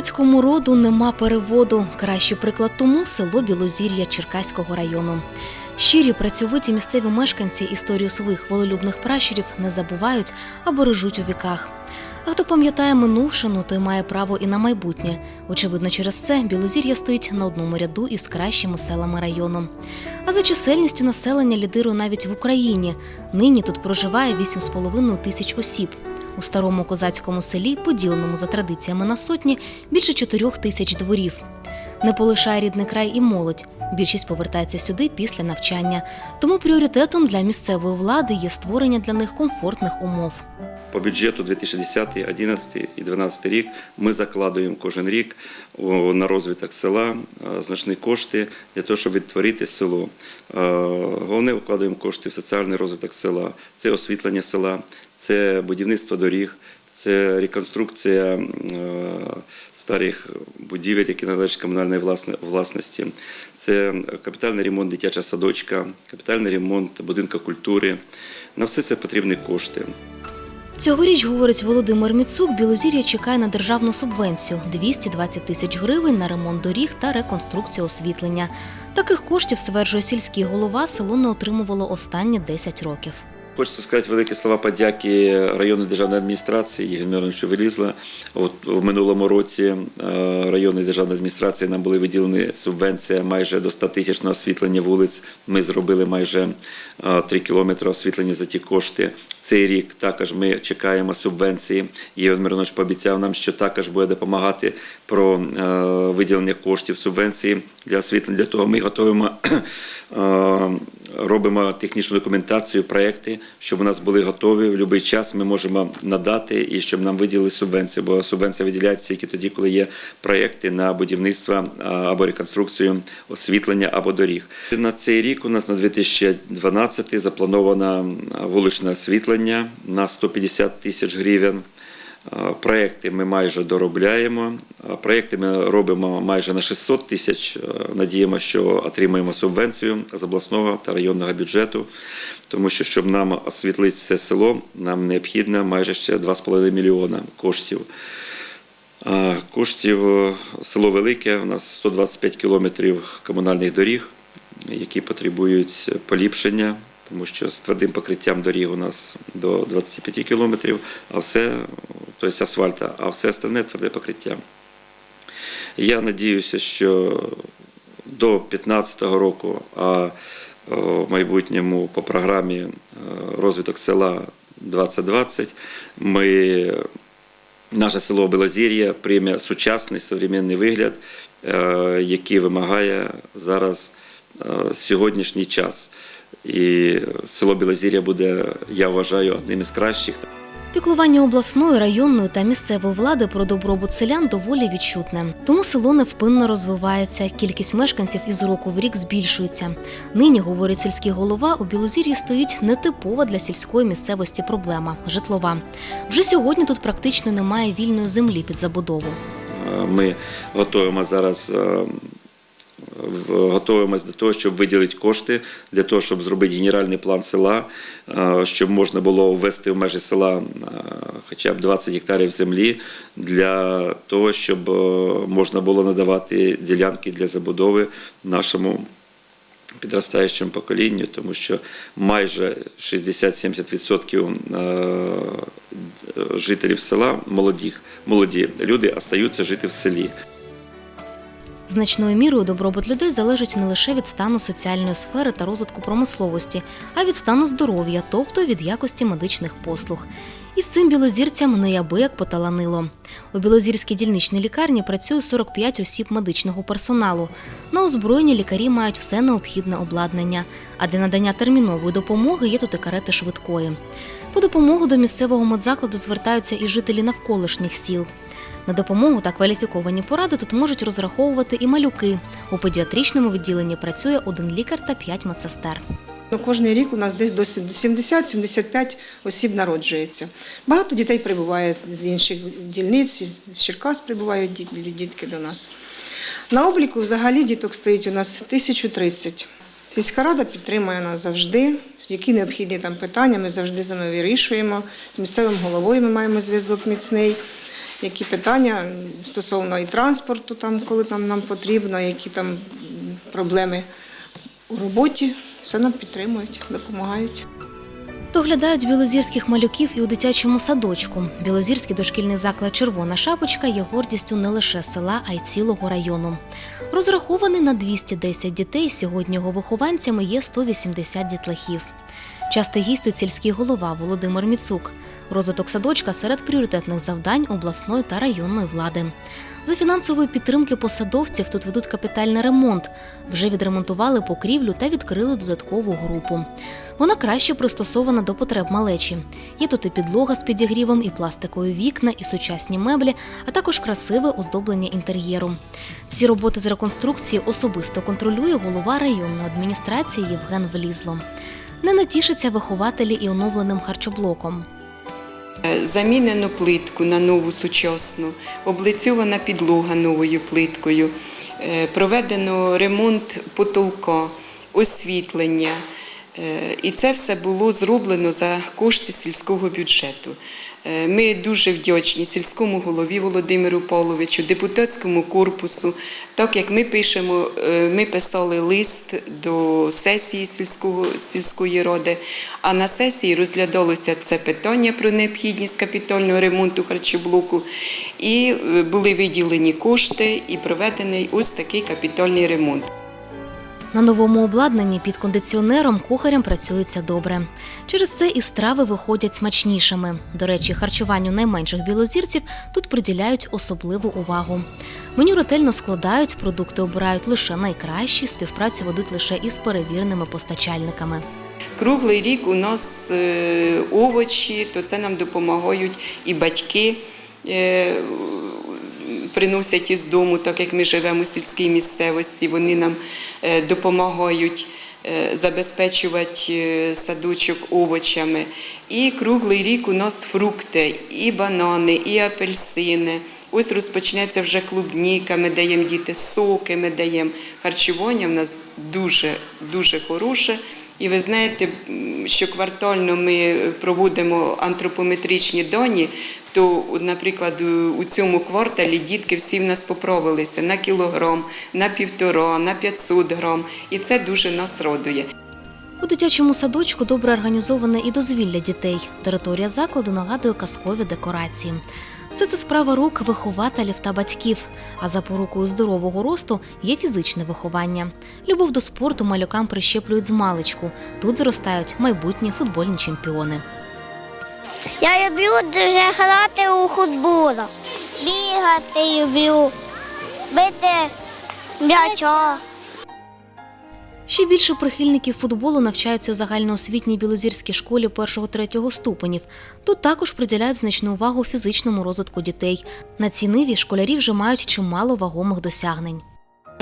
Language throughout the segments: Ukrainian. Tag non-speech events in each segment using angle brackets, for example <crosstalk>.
Козацькому роду нема переводу. Кращий приклад тому село Білозір'я Черкаського району. Щирі працьовиті місцеві мешканці історію своїх волелюбних пращурів не забувають а бережуть у віках. А хто пам'ятає минувшину, той має право і на майбутнє. Очевидно, через це Білозір'я стоїть на одному ряду із кращими селами району. А за чисельністю населення лідирує навіть в Україні. Нині тут проживає 8,5 тисяч осіб. У старому козацькому селі, поділеному за традиціями на сотні, більше чотирьох тисяч дворів. Не полишає рідний край і молодь. Більшість повертається сюди після навчання. Тому пріоритетом для місцевої влади є створення для них комфортних умов. По бюджету 2010, 2011 і 2012 рік ми закладуємо кожен рік на розвиток села е, значні кошти для того, щоб відтворити село. Е, Головне вкладаємо кошти в соціальний розвиток села, це освітлення села, це будівництво доріг. Це реконструкція е, старих будівель, які належать комунальної власності. Це капітальний ремонт дитячого садочка, капітальний ремонт будинку культури. На все це потрібні кошти. Цьогоріч, говорить Володимир Міцук, Білозір'я чекає на державну субвенцію 220 тисяч гривень на ремонт доріг та реконструкцію освітлення. Таких коштів, стверджує сільський голова, село не отримувало останні 10 років. Хочеться сказати великі слова подяки районної державної адміністрації Євгену Мироновичу Велізла. От в минулому році е, районної державної адміністрації нам були виділені субвенція майже до 100 тисяч на освітлення вулиць. Ми зробили майже 3 кілометри освітлення за ті кошти. Цей рік також ми чекаємо субвенції. Євген Миронович пообіцяв нам, що також буде допомагати про е, виділення коштів субвенції для освітлення. Для того ми готуємо. <clears throat> робимо технічну документацію, проекти, щоб у нас були готові в будь-який час. Ми можемо надати і щоб нам виділили субвенцію, бо субвенція виділяється тільки тоді, коли є проекти на будівництво або реконструкцію освітлення або доріг. На цей рік у нас на 2012 заплановано вуличне освітлення на 150 тисяч гривень. Проекти ми майже доробляємо. Проекти ми робимо майже на 600 тисяч. Надіємо, що отримаємо субвенцію з обласного та районного бюджету, тому що щоб нам освітлити це село, нам необхідно майже ще 2,5 мільйона коштів. Коштів е, село велике, у нас 125 кілометрів комунальних доріг, які потребують поліпшення, тому що з твердим покриттям доріг у нас до 25 кілометрів, а все, тобто асфальта, а все остальне тверде покриття. Я надіюся, що до 2015 року, а е, в майбутньому по програмі е, розвиток села 2020 ми Наше село Белозір'я прийме сучасний современний вигляд, е, який вимагає зараз сьогоднішній час. І село Білозір'я буде, я вважаю, одним із кращих. Піклування обласної, районної та місцевої влади про добробут селян доволі відчутне. Тому село невпинно розвивається. Кількість мешканців із року в рік збільшується. Нині, говорить сільський голова, у Білозір'ї стоїть нетипова для сільської місцевості проблема житлова. Вже сьогодні тут практично немає вільної землі під забудову. Е, Ми готуємо зараз. Готуємось до того, щоб виділити кошти для того, щоб зробити генеральний план села, е, щоб можна було ввести в межі села е, хоча б 20 гектарів землі для того, щоб е, можна було надавати ділянки для забудови нашому підростаючому поколінню, тому що майже 60-70% е, жителів села молодих, молоді люди остаються жити в селі. Значною мірою добробут людей залежить не лише від стану соціальної сфери та розвитку промисловості, а від стану здоров'я, тобто від якості медичних послуг. І з цим білозірцям неабияк поталанило. У білозірській дільничній лікарні працює 45 осіб медичного персоналу. На озброєнні лікарі мають все необхідне обладнання. А для надання термінової допомоги є тут і карети швидкої. По допомогу до місцевого медзакладу звертаються і жителі навколишніх сіл. На допомогу та кваліфіковані поради тут можуть розраховувати і малюки. У педіатричному відділенні працює один лікар та п'ять медсестер. Ну, Кожний рік у нас десь до 70-75 осіб народжується. Багато дітей прибуває з інших дільниць, з Черкас прибувають дітки до нас. На обліку взагалі діток стоїть у нас 1030. Сільська рада підтримує нас завжди. Які необхідні там питання, ми завжди з ними вирішуємо. З місцевим головою ми маємо зв'язок міцний. Які питання стосовно і транспорту, там, коли там нам потрібно, які там проблеми у роботі, все нам підтримують, допомагають. Доглядають білозірських малюків і у дитячому садочку. Білозірський дошкільний заклад Червона шапочка є гордістю не лише села, а й цілого району. Розрахований на 210 дітей. Сьогодні його вихованцями є 180 дітлахів. Частий гість тут сільський голова Володимир Міцук. Розвиток садочка серед пріоритетних завдань обласної та районної влади. За фінансової підтримки посадовців тут ведуть капітальний ремонт. Вже відремонтували покрівлю та відкрили додаткову групу. Вона краще пристосована до потреб малечі. Є тут і підлога з підігрівом, і пластикові вікна, і сучасні меблі, а також красиве оздоблення інтер'єру. Всі роботи з реконструкції особисто контролює голова районної адміністрації Євген Влізло. Не натішаться вихователі і оновленим харчоблоком. Е, Замінено плитку на нову сучасну, облицьована підлога новою плиткою, е, проведено ремонт потолка, освітлення. Е, І це все було зроблено за кошти сільського бюджету. Е, Ми дуже вдячні сільському голові Володимиру Павловичу, депутатському корпусу. Так як ми пишемо, е, ми писали лист до сесії сільського, сільської ради, а на сесії розглядалося це питання про необхідність капітального ремонту харчоблоку, і е, були виділені кошти і проведений ось такий капітальний ремонт. На новому обладнанні під кондиціонером кухарям працюється добре. Через це і страви виходять смачнішими. До речі, харчуванню найменших білозірців тут приділяють особливу увагу. Меню ретельно складають, продукти обирають лише найкращі, співпрацю ведуть лише із перевіреними постачальниками. Круглий рік у нас е, овочі, то це нам допомагають і батьки. Приносять із дому, так як ми живемо у сільській місцевості, вони нам е, допомагають е, забезпечувати е, садочок овочами. І круглий рік у нас фрукти, і банани, і апельсини. Ось розпочнеться вже клубніка, ми даємо діти соки, ми даємо харчування. В нас дуже дуже хороше. І ви знаєте, що квартально ми проводимо антропометричні дані, то, наприклад, у- цьому кварталі дітки всі в нас поправилися на кілограм, на півтора, на 500 грам. І це дуже нас радує. У дитячому садочку добре організоване і дозвілля дітей. Територія закладу нагадує казкові декорації. Все це справа рук вихователів та батьків. А запорукою здорового росту є фізичне виховання. Любов до спорту малюкам прищеплюють з маличку. Тут зростають майбутні футбольні чемпіони. Я люблю дуже грати у футбол. Бігати люблю, бити м'яча. Ще більше прихильників футболу навчаються у загальноосвітній білозірській школі 1-3 ступенів. Тут також приділяють значну увагу фізичному розвитку дітей. На цій ниві школярі вже мають чимало вагомих досягнень.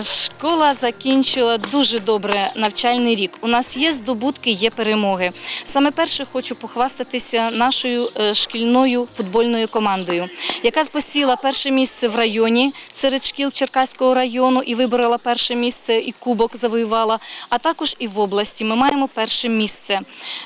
Школа закінчила дуже добре навчальний рік. У нас є здобутки, є перемоги. Саме перше хочу похвастатися нашою е, шкільною футбольною командою, яка посіла перше місце в районі серед шкіл Черкаського району і виборола перше місце і кубок завоювала. А також і в області ми маємо перше місце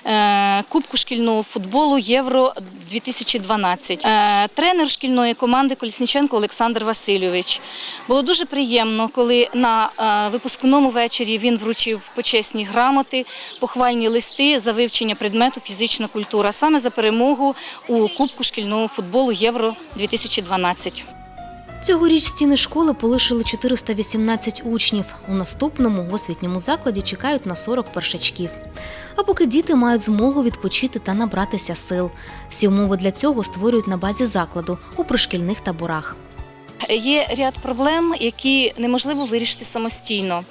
е, Кубку шкільного футболу Євро 2012. Е, Тренер шкільної команди Колісніченко Олександр Васильович. Було дуже приємно, коли на е, випускному вечорі він вручив почесні грамоти, похвальні листи за вивчення предмету фізична культура, саме за перемогу у Кубку шкільного футболу Євро 2012. Цьогоріч стіни школи полишили 418 учнів. У наступному в освітньому закладі чекають на 40 першачків. А поки діти мають змогу відпочити та набратися сил. Всі умови для цього створюють на базі закладу у пришкільних таборах. Є ряд проблем, які неможливо вирішити самостійно.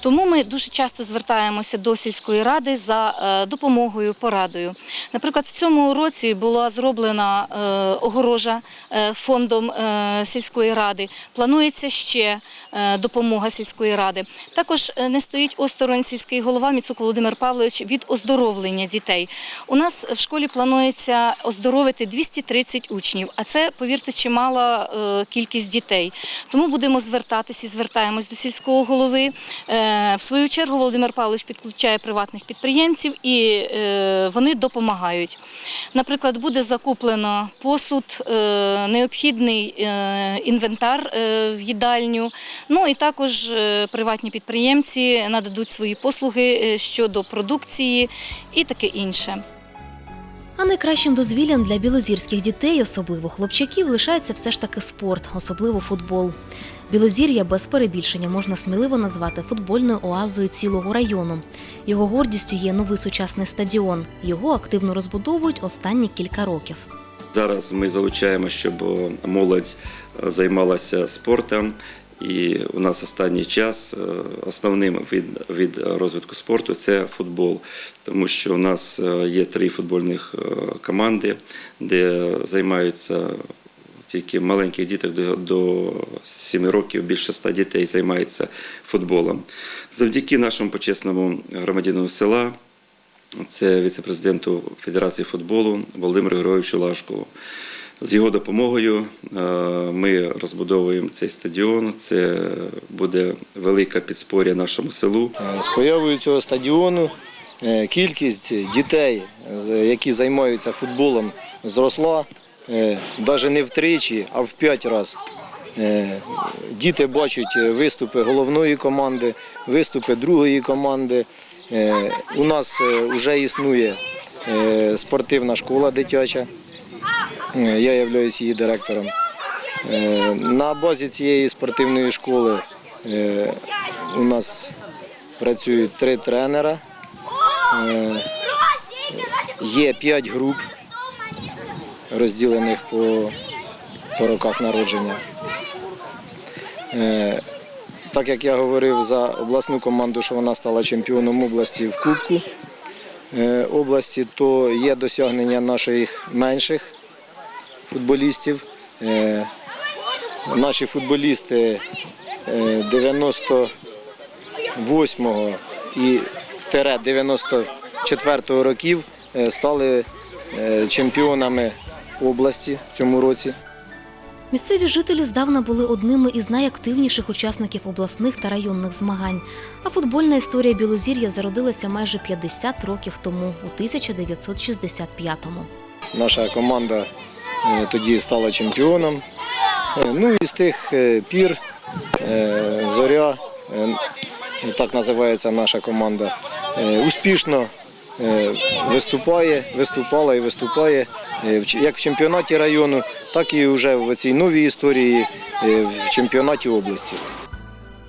Тому ми дуже часто звертаємося до сільської ради за е, допомогою, порадою. Наприклад, в цьому році була зроблена е, огорожа е, фондом е, сільської ради. Планується ще допомога сільської ради. Також не стоїть осторонь сільський голова Міцук Володимир Павлович від оздоровлення дітей. У нас в школі планується оздоровити 230 учнів, а це, повірте, чимала кількість дітей. Тому будемо звертатися і звертаємось до сільського голови. В свою чергу Володимир Павлович підключає приватних підприємців і вони допомагають. Наприклад, буде закуплено посуд, е, необхідний е, інвентар е, в їдальню. Ну і також приватні підприємці нададуть свої послуги щодо продукції і таке інше. А найкращим дозвіллям для білозірських дітей, особливо хлопчаків, лишається все ж таки спорт, особливо футбол. Білозір'я без перебільшення можна сміливо назвати футбольною оазою цілого району. Його гордістю є новий сучасний стадіон. Його активно розбудовують останні кілька років. Зараз ми залучаємо, щоб молодь е, займалася спортом. І у нас останній час е, основним від, від розвитку спорту це футбол, тому що у нас е, є три футбольних е, команди, де займаються тільки маленьких діток до, до 7 років, більше 100 дітей займаються футболом. Завдяки нашому почесному громадянину села, це віце-президенту Федерації футболу Володимиру Григоровичу Лашкову. З його допомогою е, ми розбудовуємо цей стадіон. Це буде велика підспоря нашому селу. Е, З появою цього стадіону е, кількість дітей, які займаються футболом, зросла навіть не втричі, а в п'ять разів. Діти бачать виступи головної команди, виступи другої команди. У нас вже існує спортивна школа дитяча. Е, Я являюсь її директором. Е, На базі цієї спортивної школи е, у нас працюють три тренера. Є п'ять груп, розділених по, по роках народження. Так як я говорив за обласну команду, що вона стала чемпіоном області в Кубку області, то є досягнення наших менших футболістів. Е, Наші футболісти е, 98-го і тире 94-го років е, стали е, чемпіонами області в цьому році. Місцеві жителі здавна були одними із найактивніших учасників обласних та районних змагань. А футбольна історія Білозір'я зародилася майже 50 років тому, у 1965-му. Наша команда е, тоді стала чемпіоном. Е, Ну і з тих е, пір е, зоря, е, так називається наша команда, е, успішно е, виступає, виступала і виступає е, як в чемпіонаті району, так і вже в цій новій історії е, в чемпіонаті області.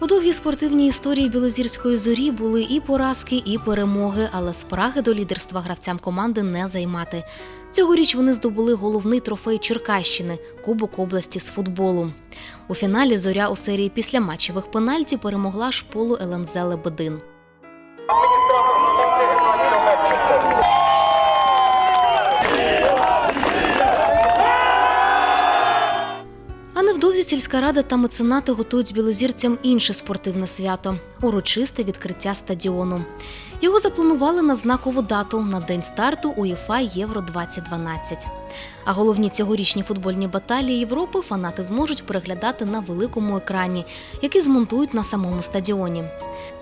У довгій спортивній історії білозірської зорі були і поразки, і перемоги, але спраги до лідерства гравцям команди не займати. Цьогоріч вони здобули головний трофей Черкащини Кубок області з футболу. У фіналі зоря у серії післяматчевих пенальті перемогла шполу ЛНЗ Лебедин. А сільська рада та меценати готують білозірцям інше спортивне свято урочисте відкриття стадіону. Його запланували на знакову дату на день старту УЄФА Євро 2012. А головні цьогорічні футбольні баталії Європи фанати зможуть переглядати на великому екрані, який змонтують на самому стадіоні.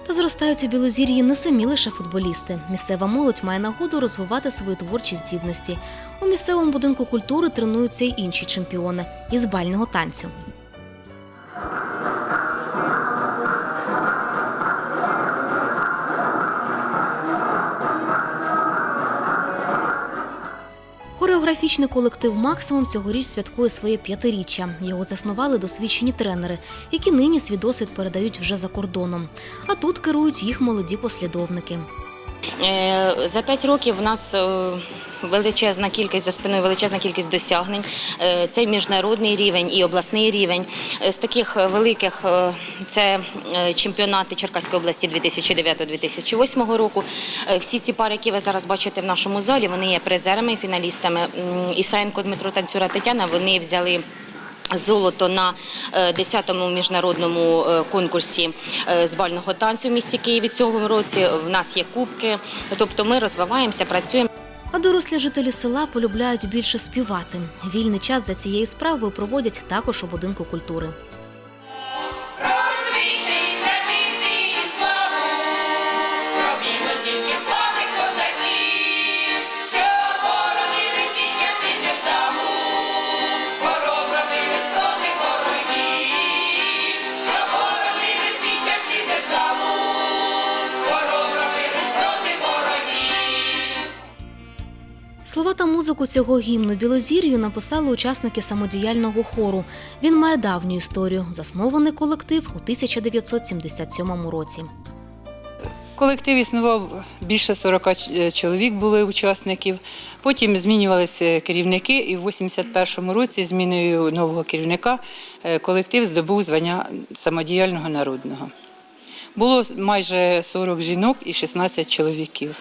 Та зростають у Білозір'ї не самі лише футболісти. Місцева молодь має нагоду розвивати свої творчі здібності. У місцевому будинку культури тренуються й інші чемпіони із бального танцю. Хореографічний колектив Максимум цьогоріч святкує своє п'ятиріччя. Його заснували досвідчені тренери, які нині свій досвід передають вже за кордоном. А тут керують їх молоді послідовники. Е, За п'ять років в нас е, величезна кількість за спиною величезна кількість досягнень. Е, Це міжнародний рівень і обласний рівень. З таких великих це чемпіонати Черкаської області 2009-2008 року. Всі ці пари, які ви зараз бачите в нашому залі, вони є призерами, фіналістами. Ісаєнко Дмитро Танцюра Тетяна. Вони взяли. Золото на е, 10-му міжнародному е, конкурсі е, з бального танцю в місті Києві цього році. В нас є кубки. Тобто ми розвиваємося, працюємо. А дорослі жителі села полюбляють більше співати. Вільний час за цією справою проводять також у будинку культури. Та музику цього гімну Білозір'ю написали учасники самодіяльного хору. Він має давню історію. Заснований колектив у 1977 році. Колектив існував більше 40 чоловік були учасників. Потім змінювалися керівники, і в 81-му році зміною нового керівника е, колектив здобув звання самодіяльного народного. Було майже 40 жінок і 16 чоловіків.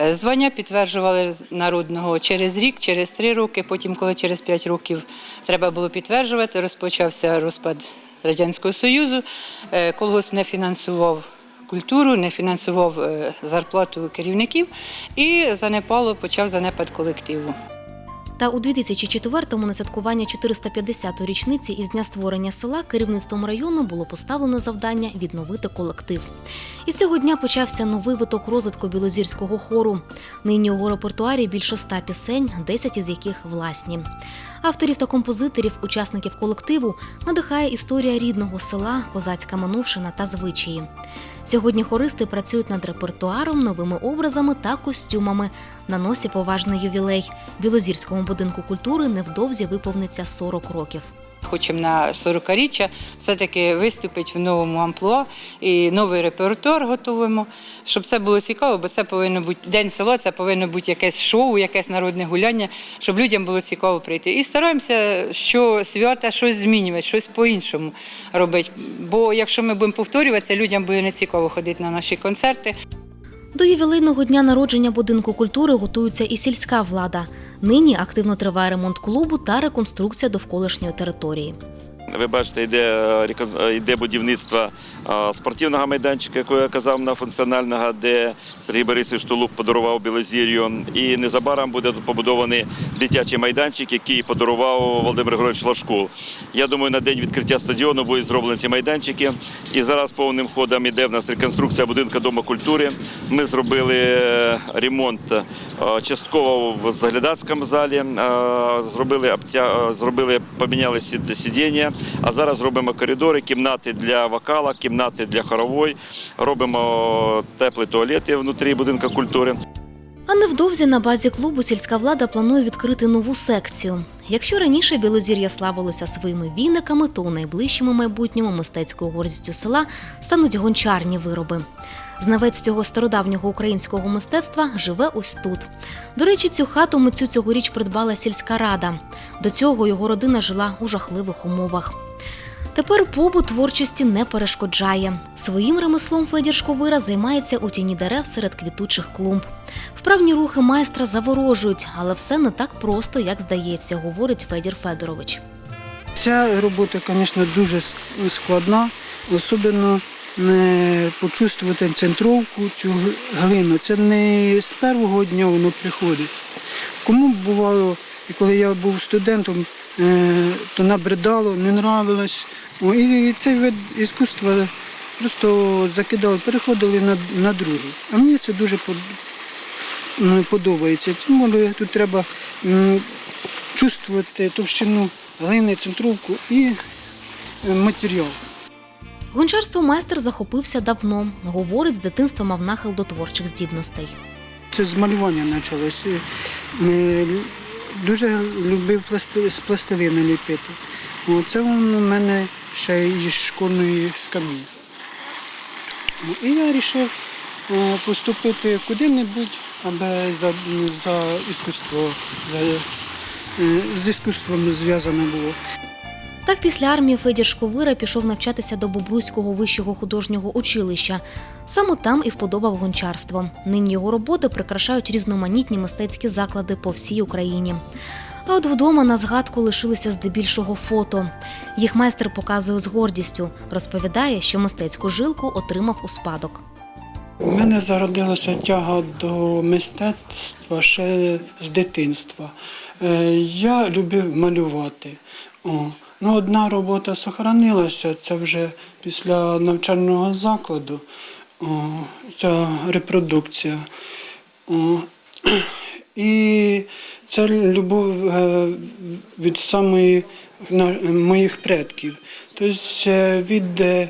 Е, Звання підтверджували народного через рік, через три роки. Потім, коли через п'ять років треба було підтверджувати, розпочався розпад Радянського Союзу. Е, Колгосп не фінансував культуру, не фінансував е, зарплату керівників і занепало, почав занепад колективу. Та у 2004-му на святкування 450-ї річниці із дня створення села керівництвом району було поставлено завдання відновити колектив. І з цього дня почався новий виток розвитку білозірського хору. Нині у репертуарі більше ста пісень, 10 із яких власні. Авторів та композиторів, учасників колективу, надихає історія рідного села, козацька минувшина та звичаї. Сьогодні хористи працюють над репертуаром, новими образами та костюмами. На носі поважний ювілей. Білозірському будинку культури невдовзі виповниться 40 років. Хочемо на 40-річчя все-таки виступити в новому амплуа і новий репертуар готуємо, щоб це було цікаво, бо це повинно бути день села, це повинно бути якесь шоу, якесь народне гуляння, щоб людям було цікаво прийти. І стараємося, що свята щось змінювати, щось по-іншому робити. Бо якщо ми будемо повторюватися, людям буде не цікаво ходити на наші концерти. До ювілейного дня народження будинку культури готується і сільська влада. Нині активно триває ремонт клубу та реконструкція довколишньої території. Ви бачите, йде, е, е, йде будівництво е, спортивного майданчика, який я казав на функціонального, де Сергій Борисович Тулуп подарував Білозір'ю. І незабаром буде побудований дитячий майданчик, який подарував Володимир Григорович Лашко. Я думаю, на день відкриття стадіону будуть зроблені ці майданчики. І зараз повним ходом іде в нас реконструкція будинку Дому культури. Ми зробили ремонт частково в заглядацькому залі, зробили, зробили поміняли сидіння, а зараз зробимо коридори, кімнати для вокала, кімнати для хорової, робимо теплі туалети внутрі будинку культури. А невдовзі на базі клубу сільська влада планує відкрити нову секцію. Якщо раніше Білозір'я славилося своїми віниками, то у найближчому майбутньому мистецькою гордістю села стануть гончарні вироби. Знавець цього стародавнього українського мистецтва живе ось тут. До речі, цю хату митцю цьогоріч придбала сільська рада. До цього його родина жила у жахливих умовах. Тепер побут творчості не перешкоджає. Своїм ремеслом Федір Шковира займається у тіні дерев серед квітучих клумб. Вправні рухи майстра заворожують, але все не так просто, як здається, говорить Федір Федорович. Ця робота, звісно, дуже складна, особливо не почувствувати центровку, цю глину. Це не з першого дня воно приходить. Кому бувало, коли я був студентом, е, то набридало, не нравилось. І цей вид іскусства просто закидали, переходили на, на другий. А мені це дуже подобається. Більше тут треба чувствувати товщину глини, центровку і е, матеріал. Гончарство майстер захопився давно. Говорить, з дитинства мав нахил до творчих здібностей. Це з малювання почалося. Е, Дуже любив з пластилину ліпити. Це воно в мене ще із школьної скам'ї. І я вирішив е, поступити куди-небудь, аби за, за іскусство, за, е, з іскусством зв'язано було. Так після армії Федір Шковира пішов навчатися до Бобруйського вищого художнього училища. Саме там і вподобав гончарство. Нині його роботи прикрашають різноманітні мистецькі заклади по всій Україні. А от вдома на згадку лишилися здебільшого фото. Їх майстер показує з гордістю, розповідає, що мистецьку жилку отримав у спадок. У мене зародилася тяга до мистецтва ще з дитинства. Е, Я любив малювати. Ну, одна робота сохранилася, це вже після навчального закладу, О, ця репродукція. О. І це любов е, від самої моїх предків. Тобто від е,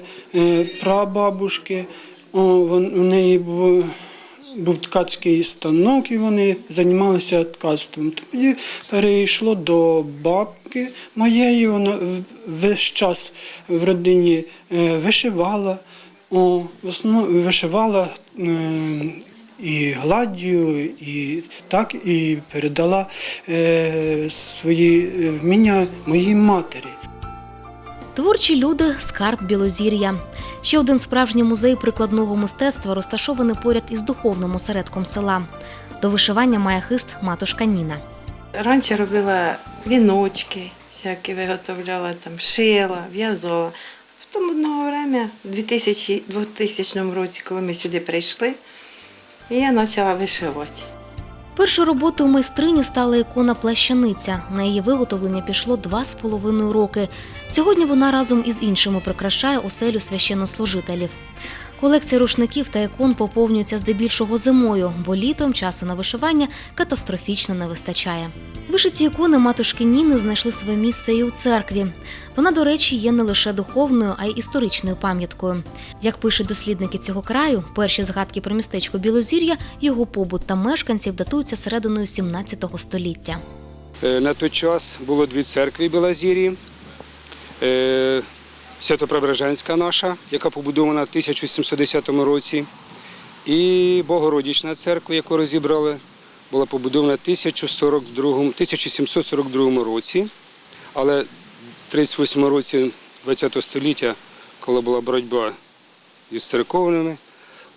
прабабушки, о, у неї був, був ткацький станок, і вони займалися ткацтвом. Тоді перейшло до бабки моєї, вона весь час в родині е, вишивала. О, в основному вишивала е, і гладдю, і так і передала е, свої вміння моїй матері. Творчі люди скарб Білозір'я. Ще один справжній музей прикладного мистецтва розташований поряд із духовним осередком села. До вишивання має хист матушка Ніна. Раніше робила віночки, всякі виготовляла, там, шила, в'язала. Потім одного время, в 2000, 2000 році, коли ми сюди прийшли, я почала вишивати. Першою роботою майстрині стала ікона плащаниця. На її виготовлення пішло два з половиною роки. Сьогодні вона разом із іншими прикрашає оселю священнослужителів. Колекція рушників та ікон поповнюється здебільшого зимою, бо літом часу на вишивання катастрофічно не вистачає. Вишиті ікони матушки Ніни знайшли своє місце і у церкві. Вона, до речі, є не лише духовною, а й історичною пам'яткою. Як пишуть дослідники цього краю, перші згадки про містечко Білозір'я, його побут та мешканців датуються серединою 17 століття. Е, На той час було дві церкви Білозір'ї. Свято-Преображенська наша, яка побудована в 1710 році, і Богородічна церква, яку розібрали, була побудована в 1042 1742 році. Але в 38 році ХХ століття, коли була боротьба із церковними,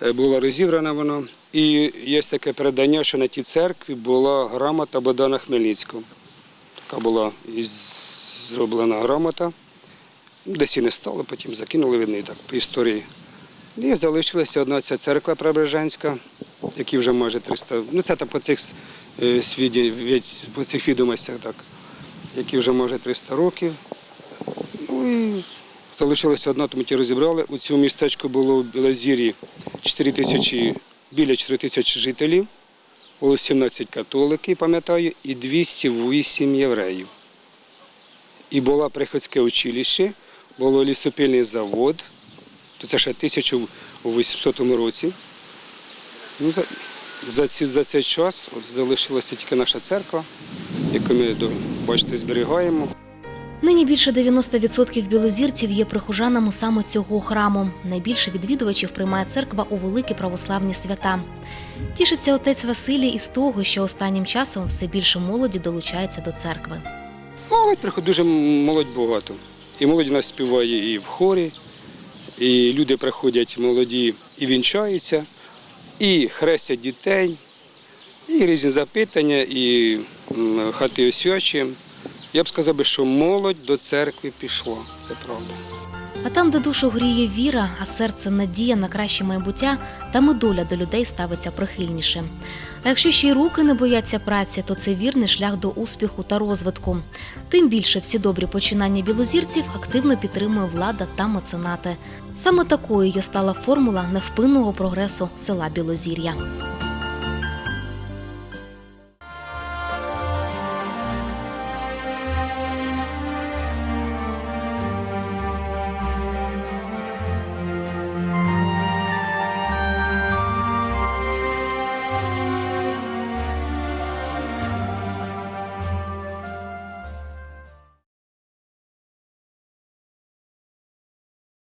е, була розібрана вона. І є таке передання, що на тій церкві була грамота Богдана Хмельницького. Така була зроблена грамота. Десь і не стало, потім закинули і так по історії. І залишилася одна ця церква Преображенська, які вже майже 300, ну це так по цих е, свіді- по цих відомостях, так, які вже майже 300 років. Ну і залишилася одна, тому ті розібрали. У цьому містечку було в Білозір'ї 4 тисячі, біля 4 тисячі жителів, було 17 католиків, пам'ятаю, і 208 євреїв. І було приходське училище, було лісопильний завод, то це ще в 1800 році. Ну, за, за, ці, за цей час от, залишилася тільки наша церква, яку ми, бачите, зберігаємо. Нині більше 90% білозірців є прихожанами саме цього храму. Найбільше відвідувачів приймає церква у великі православні свята. Тішиться отець Василій із того, що останнім часом все більше молоді долучається до церкви. Молодь приходить, дуже молодь багато. І молодь у нас співає і в хорі, і люди приходять молоді і вінчаються, і хрестять дітей, і різні запитання, і хати освячуємо. Я б сказав, би, що молодь до церкви пішла, це правда. А там, де душу гріє віра, а серце надія на краще майбуття, там і доля до людей ставиться прихильніше. А якщо ще й руки не бояться праці, то це вірний шлях до успіху та розвитку. Тим більше всі добрі починання білозірців активно підтримує влада та меценати. Саме такою є стала формула невпинного прогресу села Білозір'я.